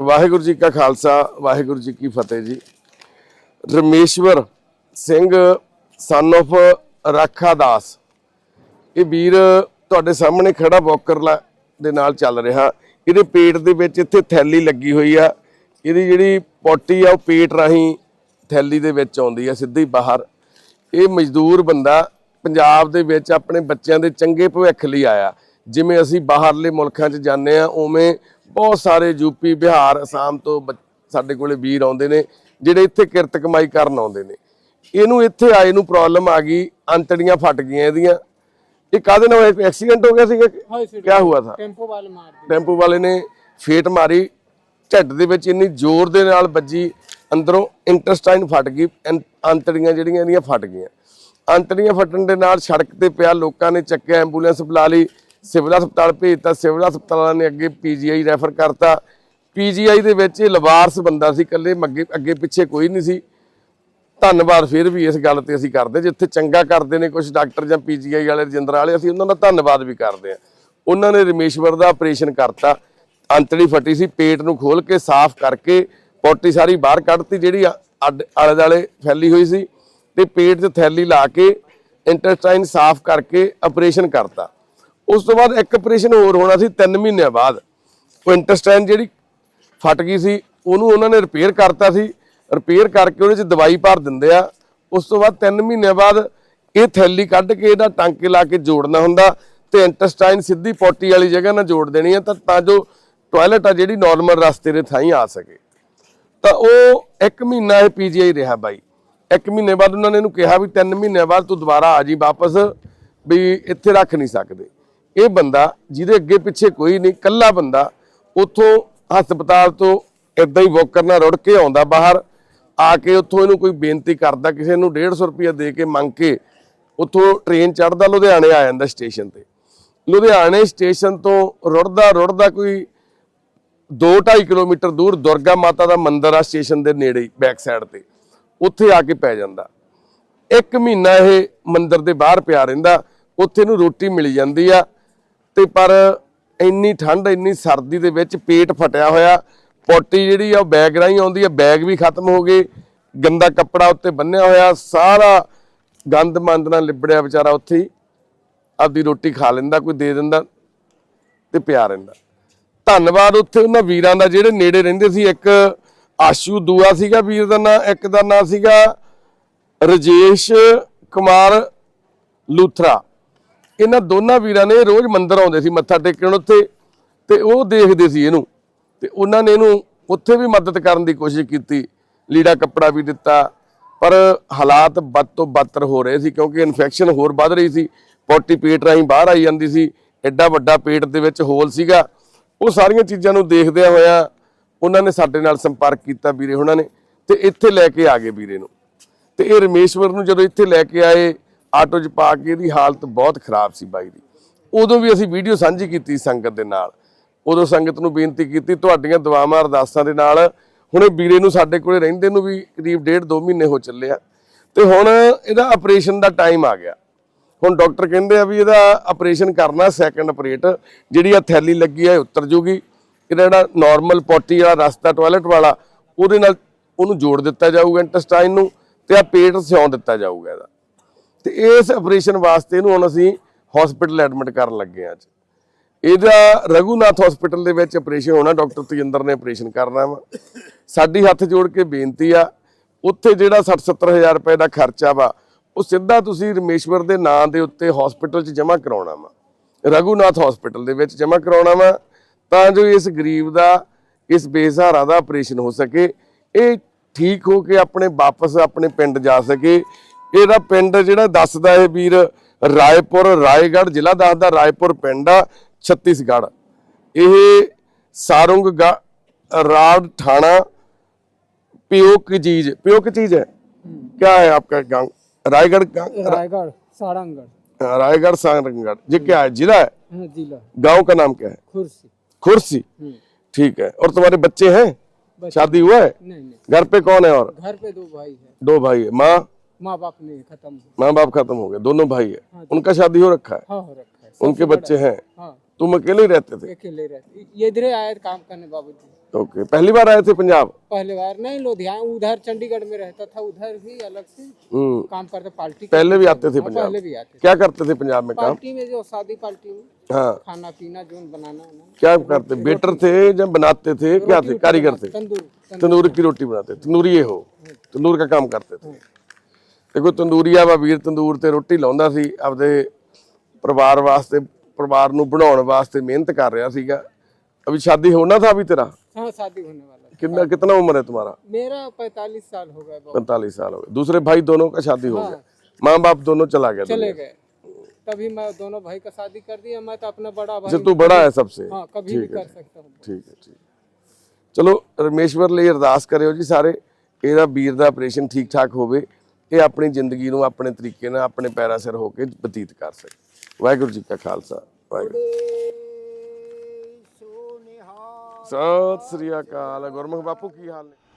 ਵਾਹਿਗੁਰੂ ਜੀ ਕਾ ਖਾਲਸਾ, ਵਾਹਿਗੁਰੂ ਜੀ ਕੀ ਫਤਿਹ ਜੀ। ਰਮੇਸ਼ਵਰ ਸਿੰਘ ਸਨ of ਰਾਖਾ ਦਾਸ ਇਹ ਵੀਰ ਤੁਹਾਡੇ ਸਾਹਮਣੇ ਖੜਾ ਬੌਕਰਲਾ ਦੇ ਨਾਲ ਚੱਲ ਰਿਹਾ। ਇਹਦੇ ਪੇਟ ਦੇ ਵਿੱਚ ਇੱਥੇ ਥੈਲੀ ਲੱਗੀ ਹੋਈ ਆ। ਇਹਦੀ ਜਿਹੜੀ ਪੋਟੀ ਆ, ਉਹ ਪੇਟ ਰਾਹੀਂ ਥੈਲੀ ਦੇ ਵਿੱਚ ਆਉਂਦੀ ਆ, ਸਿੱਧੀ ਬਾਹਰ। ਇਹ ਮਜ਼ਦੂਰ ਬੰਦਾ ਪੰਜਾਬ ਦੇ ਵਿੱਚ ਆਪਣੇ ਬੱਚਿਆਂ ਦੇ ਚੰਗੇ ਭਵਿੱਖ ਲਈ ਆਇਆ। ਜਿਵੇਂ ਅਸੀਂ ਬਾਹਰਲੇ ਮੁਲਕਾਂ 'ਚ ਜਾਂਦੇ ਆ, ਉਵੇਂ ਬਹੁਤ ਸਾਰੇ ਯੂਪੀ ਬਿਹਾਰ ਅਸਾਮ ਤੋਂ ਸਾਡੇ ਕੋਲੇ ਵੀਰ ਆਉਂਦੇ ਨੇ ਜਿਹੜੇ ਇੱਥੇ ਕਿਰਤ ਕਮਾਈ ਕਰਨ ਆਉਂਦੇ ਨੇ। ਇਹਨੂੰ ਇੱਥੇ ਆਏ ਨੂੰ ਪ੍ਰੋਬਲਮ ਆ ਗਈ ਅੰਤੜੀਆਂ ਫਟ ਗਈਆਂ ਇਹਦੀਆਂ। ਇਹ ਕਾਦੇ ਨਾਲ ਐਕਸੀਡੈਂਟ ਹੋ ਗਿਆ ਸੀਗਾ ਕੀ? ਹੋਇਆ ਥਾ? ਟੈਂਪੋ ਵਾਲੇ ਮਾਰ ਟੈਂਪੋ ਵਾਲੇ ਨੇ ਫੇਟ ਮਾਰੀ ਝੱਟ ਦੇ ਵਿੱਚ ਇੰਨੀ ਜ਼ੋਰ ਦੇ ਨਾਲ ਵੱਜੀ ਅੰਦਰੋਂ ਇੰਟਰਸਟਾਈਨ ਫਟ ਗਈ ਅੰਤੜੀਆਂ ਜਿਹੜੀਆਂ ਇਹਦੀਆਂ ਫਟ ਗਈਆਂ। ਅੰਤੜੀਆਂ ਫਟਣ ਦੇ ਨਾਲ ਸੜਕ ਤੇ ਪਿਆ ਲੋਕਾਂ ਨੇ ਚੱਕਿਆ ਐਂਬੂਲੈਂਸ ਬੁਲਾ ਲਈ। ਸਿਵਲ ਹਸਪਤਾਲ ਭੇਜਤਾ, ਸਿਵਲ ਹਸਪਤਾਲਾਂ ਨੇ ਅੱਗੇ ਪੀਜੀਆਈ ਰੈਫਰ ਕਰਤਾ। ਪੀਜੀਆਈ ਦੇ ਵਿੱਚ ਇਹ ਲਵਾਰਸ ਬੰਦਾ ਸੀ, ਇਕੱਲੇ ਅੱਗੇ ਅੱਗੇ ਪਿੱਛੇ ਕੋਈ ਨਹੀਂ ਸੀ। ਧੰਨਵਾਦ ਫਿਰ ਵੀ ਇਸ ਗੱਲ ਤੇ ਅਸੀਂ ਕਰਦੇ, ਜਿੱਥੇ ਚੰਗਾ ਕਰਦੇ ਨੇ ਕੁਝ ਡਾਕਟਰ ਜਾਂ ਪੀਜੀਆਈ ਵਾਲੇ, ਰਜਿੰਦਰ ਵਾਲੇ, ਅਸੀਂ ਉਹਨਾਂ ਦਾ ਧੰਨਵਾਦ ਵੀ ਕਰਦੇ ਆ ਉਹਨਾਂ ਨੇ ਰਮੇਸ਼ਵਰ ਦਾ ਆਪਰੇਸ਼ਨ ਕਰਤਾ, ਅੰਤੜੀ ਫਟੀ ਸੀ, ਪੇਟ ਨੂੰ ਖੋਲ ਕੇ ਸਾਫ਼ ਕਰਕੇ ਪੋਟੀ ਸਾਰੀ ਬਾਹਰ ਕੱਢਤੀ, ਜਿਹੜੀ ਆਲੇ ਦਾਲੇ ਫੈਲੀ ਹੋਈ ਸੀ। ਤੇ ਪੇਟ 'ਚ ਥੈਲੀ ਲਾ ਕੇ ਇੰਟਰਸਟਾਈਨ ਸਾਫ਼ ਕਰਕੇ ਆਪਰੇਸ਼ਨ ਕਰਤਾ। ਉਸ ਤੋਂ ਬਾਅਦ ਇੱਕ ਆਪਰੇਸ਼ਨ ਹੋਰ ਹੋਣਾ ਸੀ 3 ਮਹੀਨਿਆਂ ਬਾਅਦ। ਉਹ ਇੰਟੈਸਟਾਈਨ ਜਿਹੜੀ ਫਟ ਗਈ ਸੀ, ਉਹਨੂੰ ਉਹਨਾਂ ਨੇ ਰਿਪੇਅਰ ਕਰਤਾ ਸੀ। ਰਿਪੇਅਰ ਕਰਕੇ ਉਹਦੇ 'ਚ ਦਵਾਈ ਭਰ ਦਿੰਦੇ ਆ। ਉਸ ਤੋਂ ਬਾਅਦ 3 ਮਹੀਨਿਆਂ ਬਾਅਦ ਇਹ ਥੈਲੀ ਕੱਢ ਕੇ ਇਹਦਾ ਟਾਂਕੇ ਲਾ ਕੇ ਜੋੜਨਾ ਹੁੰਦਾ ਤੇ ਇੰਟੈਸਟਾਈਨ ਸਿੱਧੀ ਪੋਟੀ ਵਾਲੀ ਜਗ੍ਹਾ ਨਾਲ ਜੋੜ ਦੇਣੀ ਆ ਤਾਂ ਤਾਂ ਜੋ ਟਾਇਲਟ ਆ ਜਿਹੜੀ ਨਾਰਮਲ ਰਸਤੇ ਦੇ ਥਾਈ ਆ ਸਕੇ। ਤਾਂ ਉਹ 1 ਮਹੀਨਾ ਇਹ ਪੀਜੀਆਈ ਰਿਹਾ ਬਾਈ। 1 ਮਹੀਨੇ ਬਾਅਦ ਉਹਨਾਂ ਨੇ ਇਹਨੂੰ ਕਿਹਾ ਵੀ 3 ਮਹੀਨਿਆਂ ਬਾਅਦ ਤੂੰ ਦੁਬਾਰਾ ਆ ਜੀ ਵਾਪਸ, ਵੀ ਇੱਥੇ ਰੱਖ ਨਹੀਂ ਸਕਦੇ। ਇਹ ਬੰਦਾ ਜਿਹਦੇ ਅੱਗੇ ਪਿੱਛੇ ਕੋਈ ਨਹੀਂ ਕੱਲਾ ਬੰਦਾ ਉੱਥੋਂ ਹਸਪਤਾਲ ਤੋਂ ਇਦਾਂ ਹੀ ਵੋਕਰ ਕਰਨਾ ਰੁੜ ਕੇ ਆਉਂਦਾ ਬਾਹਰ, ਆ ਕੇ ਉੱਥੋਂ ਇਹਨੂੰ ਕੋਈ ਬੇਨਤੀ ਕਰਦਾ, ਕਿਸੇ ਨੂੰ 150 ਰੁਪਏ ਦੇ ਕੇ ਮੰਗ ਕੇ ਉੱਥੋਂ ਟ੍ਰੇਨ ਚੜਦਾ ਲੁਧਿਆਣੇ ਆ ਜਾਂਦਾ ਸਟੇਸ਼ਨ ਤੇ। ਲੁਧਿਆਣੇ ਸਟੇਸ਼ਨ ਤੋਂ ਰੁੜਦਾ ਰੁੜਦਾ ਕੋਈ 2.5 ਕਿਲੋਮੀਟਰ ਦੂਰ ਦੁਰਗਾ ਮਾਤਾ ਦਾ ਮੰਦਿਰ ਆ ਸਟੇਸ਼ਨ ਦੇ ਨੇੜੇ ਬੈਕ ਸਾਈਡ ਤੇ। ਉੱਥੇ ਆ ਕੇ ਪੈ ਜਾਂਦਾ। ਇੱਕ ਮਹੀਨਾ ਇਹ ਮੰਦਿਰ ਦੇ ਬਾਹਰ ਪਿਆ ਰਹਿੰਦਾ, ਉੱਥੇ ਨੂੰ ਰੋਟੀ ਮਿਲ ਜਾਂਦੀ ਆ। ਤੇ ਪਰ ਇੰਨੀ ਠੰਡ, ਇੰਨੀ ਸਰਦੀ ਦੇ ਵਿੱਚ ਪੇਟ ਫਟਿਆ ਹੋਇਆ। ਪੋਟੀ ਜਿਹੜੀ ਆ, ਉਹ ਬੈਗ ਰਾਹੀਂ ਆਉਂਦੀ ਆ, ਬੈਗ ਵੀ ਖਤਮ ਹੋ ਗਏ। ਗੰਦਾ ਕੱਪੜਾ ਉੱਤੇ ਬੰਨਿਆ ਹੋਇਆ, ਸਾਰਾ ਗੰਦ ਮੰਦ ਨਾਲ ਲਿਬੜਿਆ ਵਿਚਾਰਾ ਉੱਥੇ ਹੀ। ਆਪਦੀ ਰੋਟੀ ਖਾ ਲੈਂਦਾ, ਕੋਈ ਦੇ ਦਿੰਦਾ ਤੇ ਪਿਆ ਰਹਿੰਦਾ। ਧੰਨਵਾਦ ਉੱਥੇ ਉਹਨਾਂ ਵੀਰਾਂ ਦਾ, ਜਿਹੜੇ ਨੇੜੇ ਰਹਿੰਦੇ ਸੀ। ਇੱਕ ਆਸ਼ੂ ਦੂਆ ਸੀਗਾ ਵੀਰ ਦਾ ਨਾਂ, ਇੱਕ ਦਾ ਨਾਂ ਸੀਗਾ ਰਜੇਸ਼ ਕੁਮਾਰ ਲੂਥਰਾ। ਇਹਨਾਂ ਦੋਨਾਂ ਵੀਰਾਂ ਨੇ ਰੋਜ਼ ਮੰਦਿਰ ਆਉਂਦੇ ਸੀ ਮੱਥਾ ਟੇਕਣ ਉੱਥੇ ਤੇ ਉਹ ਦੇਖਦੇ ਸੀ ਇਹਨੂੰ ਤੇ ਉਹਨਾਂ ਨੇ ਇਹਨੂੰ ਉੱਥੇ ਵੀ ਮਦਦ ਕਰਨ ਦੀ ਕੋਸ਼ਿਸ਼ ਕੀਤੀ, ਲੀੜਾ ਕੱਪੜਾ ਵੀ ਦਿੱਤਾ, ਪਰ ਹਾਲਾਤ ਬਦ ਤੋਂ ਬਦਤਰ ਹੋ ਰਹੇ ਸੀ ਕਿਉਂਕਿ ਇਨਫੈਕਸ਼ਨ ਹੋਰ ਵੱਧ ਰਹੀ ਸੀ, ਪੋਟੀ ਪੇਟ ਰਾਹੀਂ ਬਾਹਰ ਆਈ ਜਾਂਦੀ ਸੀ, ਐਡਾ ਵੱਡਾ ਪੇਟ ਦੇ ਵਿੱਚ ਹੋਲ ਸੀਗਾ। ਉਹ ਸਾਰੀਆਂ ਚੀਜ਼ਾਂ ਨੂੰ ਦੇਖਦਿਆਂ ਹੋਇਆਂ ਉਹਨਾਂ ਨੇ ਸਾਡੇ ਨਾਲ ਸੰਪਰਕ ਕੀਤਾ ਵੀਰੇ ਉਹਨਾਂ ਨੇ ਤੇ ਇੱਥੇ ਲੈ ਕੇ ਆ ਗਏ ਵੀਰੇ ਨੂੰ। ਤੇ ਇਹ ਰਮੇਸ਼ਵਰ ਨੂੰ ਜਦੋਂ ਇੱਥੇ ਲੈ ਕੇ ਆਏ ਆਟੋ 'ਚ ਪਾ ਕੇ ਇਹਦੀ ਹਾਲਤ ਬਹੁਤ ਖਰਾਬ ਸੀ ਬਾਈ ਦੀ। ਉਦੋਂ ਵੀ ਅਸੀਂ ਵੀਡੀਓ ਸਾਂਝੀ ਕੀਤੀ ਸੰਗਤ ਦੇ ਨਾਲ। ਉਦੋਂ ਸੰਗਤ ਨੂੰ ਬੇਨਤੀ ਕੀਤੀ, ਤੁਹਾਡੀਆਂ ਦੁਆਵਾਂ ਅਰਦਾਸਾਂ ਦੇ ਨਾਲ ਹੁਣ ਇਹ ਵੀਰੇ ਨੂੰ ਸਾਡੇ ਕੋਲੇ ਰਹਿੰਦੇ ਨੂੰ ਵੀ ਕਰੀਬ ਡੇਢ ਦੋ ਮਹੀਨੇ ਹੋ ਚੱਲੇ ਆ। ਤੇ ਹੁਣ ਇਹਦਾ ਆਪਰੇਸ਼ਨ ਦਾ ਟਾਈਮ ਆ ਗਿਆ। ਹੁਣ ਡਾਕਟਰ ਕਹਿੰਦੇ ਆ ਵੀ ਇਹਦਾ ਆਪਰੇਸ਼ਨ ਕਰਨਾ ਸੈਕੰਡ ਆਪਰੇਟ ਜਿਹੜੀ ਆ ਥੈਲੀ ਲੱਗੀ ਆ ਇਹ ਉਤਰ ਜੂਗੀ। ਇਹਦਾ ਜਿਹੜਾ ਨਾਰਮਲ ਪੋਟੀ ਵਾਲਾ ਰਸਤਾ ਟਾਇਲਟ ਵਾਲਾ, ਉਹਦੇ ਨਾਲ ਉਹਨੂੰ ਜੋੜ ਦਿੱਤਾ ਜਾਊਗਾ ਇੰਟੈਸਟਾਈਨ ਨੂੰ ਤੇ ਆ ਪੇਟ ਸਿਉਂ ਦਿੱਤਾ ਜਾਊਗਾ ਇਹਦਾ। ਤੇ ਇਸ ਆਪਰੇਸ਼ਨ ਵਾਸਤੇ ਇਹਨੂੰ ਹੁਣ ਅਸੀਂ ਹਸਪੀਟਲ ਐਡਮਿਟ ਕਰਨ ਲੱਗੇ ਆ ਅੱਜ। ਇਹਦਾ ਰਘੂਨਾਥ ਹਸਪੀਟਲ ਦੇ ਵਿੱਚ ਆਪਰੇਸ਼ਨ ਹੋਣਾ ਡਾਕਟਰ ਤਜਿੰਦਰ ਨੇ ਆਪਰੇਸ਼ਨ ਕਰਨਾ ਵਾ। ਸਾਡੀ ਹੱਥ ਜੋੜ ਕੇ ਬੇਨਤੀ ਆ, ਉੱਥੇ ਜਿਹੜਾ 60 70000 ਰੁਪਏ ਦਾ ਖਰਚਾ ਵਾ, ਉਹ ਸਿੱਧਾ ਤੁਸੀਂ ਰਮੇਸ਼ਵਰ ਦੇ ਨਾਂ ਦੇ ਉੱਤੇ ਹਸਪੀਟਲ 'ਚ ਜਮ੍ਹਾਂ ਕਰਾਉਣਾ ਵਾ। ਰਘੂਨਾਥ ਹਸਪੀਟਲ ਦੇ ਵਿੱਚ ਜਮ੍ਹਾਂ ਕਰਾਉਣਾ ਵਾ, ਤਾਂ ਜੋ ਇਸ ਗਰੀਬ ਦਾ, ਇਸ ਬੇਸਹਾਰਾ ਦਾ ਆਪਰੇਸ਼ਨ ਹੋ ਸਕੇ। ਇਹ ਠੀਕ ਹੋ ਕੇ ਆਪਣੇ ਵਾਪਸ ਆਪਣੇ ਪਿੰਡ ਜਾ ਸਕੇ। ਇਹਦਾ ਪਿੰਡ ਜਿਹੜਾ ਦੱਸਦਾ ਇਹ ਵੀਰ ਰਾਏਪੁਰ ਰਾਏਗੜ੍ਹ ਜ਼ਿਲ੍ਹਾ ਦੱਸਦਾ ਰਾਏਪੁਰ ਪਿੰਡ ਆ ਛੱਤੀਸਗੜ੍ਹ ਇਹ सारुंग गा- राड थाना पियो की चीज पियो की चीज है क्या है आपका गांव रायगढ़ गांव रायगढ़ सारंगढ़ रायगढ़ सारंगढ़ ये क्या है जिला है हाँ, जिला गांव का नाम क्या है खुर्सी खुर्सी हम्म, ठीक है और तुम्हारे बच्चे हैं बच्चे- शादी हुआ है नहीं नहीं घर पे कौन है और घर पे दो भाई है दो भाई है माँ माँ बाप नहीं खत्म माँ बाप खत्म हो गए दोनों भाई है। हाँ, उनका शादी हो रखा है। हाँ, हो रखा है। उनके बच्चे हैं। हाँ, तुम अकेले ही रहते थे? अकेले रहते। ये इधर आए काम करने बाबू जी ओके। पहली बार आए थे पंजाब? पहले बार नहीं लुधियाना उधर चंडीगढ़ में रहता था उधर भी अलग से हम्म। काम करते पार्टी पहले भी आते थे हाँ, पंजाब? पहले भी आते क्या करते थे पंजाब में काम? पार्टी में जो शादी पार्टी में। हाँ। खाना पीना जो बनाना क्या करते? बेटर थे जब बनाते थे? क्या थे? कारीगर थे। तंदूर तंदूर। की रोटी बनाते तंदूरिए हो हाँ। तंदूर का काम करते थे। हाँ। ਦੇਖੋ ਤੰਦੂਰੀਆ ਵਾ ਵੀਰ ਤੰਦੂਰ ਤੇ ਰੋਟੀ ਲਾਉਂਦਾ ਸੀ ਆਪਦੇ ਪਰਿਵਾਰ ਵਾਸਤੇ ਪਰਿਵਾਰ ਨੂੰ ਬਣਾਉਣ ਵਾਸਤੇ ਮਿਹਨਤ ਕਰ ਰਿਹਾ ਸੀਗਾ ਅਭੀ ਸ਼ਾਦੀ ਹੋਣਾ था अभी तेरा हाँ शादी होने वाला है। कितना कितना उम्र है तुम्हारा मेरा पैतालीस साल हो गया बाबू पैंतालीस साल हो गए दूसरे भाई दोनों का शादी हो गया माँ बाप दोनों चला गया चले दुनिया गए तभी मैं दोनों भाई का शादी कर दिया मैं तो अपना बड़ा से। भाई तू बड़ा है सबसे हाँ कभी भी कर सकता हूँ ਠੀਕ ਹੈ ਠੀਕ ਚਲੋ ਰਮੇਸ਼ਵਰ ਲਈ ਅਰਦਾਸ ਕਰਿਓ ਜੀ ਸਾਰੇ ਇਹਦਾ ਵੀਰ ਦਾ ਆਪਰੇਸ਼ਨ ਠੀਕ ਠਾਕ ਹੋਵੇ ਇਹ ਆਪਣੀ ਜ਼ਿੰਦਗੀ ਨੂੰ ਆਪਣੇ ਤਰੀਕੇ ਨਾਲ ਆਪਣੇ ਪੈਰਾਂ ਸਿਰ ਹੋ ਕੇ ਬਤੀਤ ਕਰ ਸਕੇ। ਵਾਹਿਗੁਰੂ ਜੀ ਕਾ ਖਾਲਸਾ ਵਾਹਿਗੁਰੂ ਸਤਿ ਸ੍ਰੀ ਅਕਾਲ। ਗੁਰਮੁਖ ਬਾਪੂ ਕੀ ਹਾਲ ਨੇ?